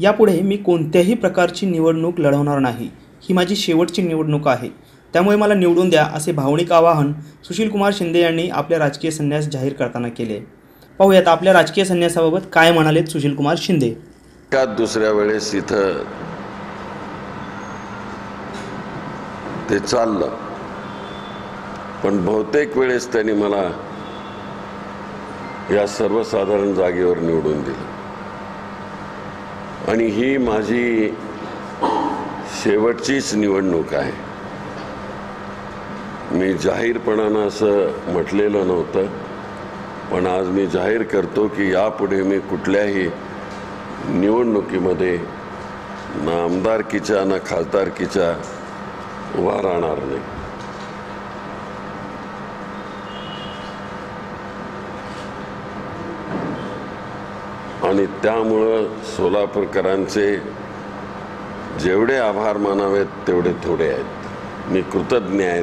यापुढे मी कोणत्याही प्रकारची निवडणूक लढवणार नाही. ही माझी शेवटची निवडणूक आहे. त्यामुळे मला निवडून द्या असे भावनिक आवाहन सुशीलकुमार शिंदे यांनी आपल्या राजकीय संन्यास जाहीर करताना केले. पाहूयात आपल्या राजकीय संन्यासाबाबत काय म्हणालेत सुशीलकुमार शिंदे? का दुसऱ्या वेळेस इथं ते चाललं? पण बहुतेक वेळेस त्यांनी मला या सर्वसाधारण जागेवर निवडून दिलं. आणि ही माझी शेवटचीच निवडणूक आहे. मी जाहीरपणानं असं म्हटलेलं नव्हतं पण आज मी जाहीर करतो की यापुढे मी कुठल्याही निवडणुकीमध्ये ना आमदारकीच्या ना खासदारकीच्या उभा राहणार नाही. आणि त्यामुळं सोलापूरकरांचे जेवढे आभार मानावेत तेवढे थोडे आहेत. मी कृतज्ञ आहे.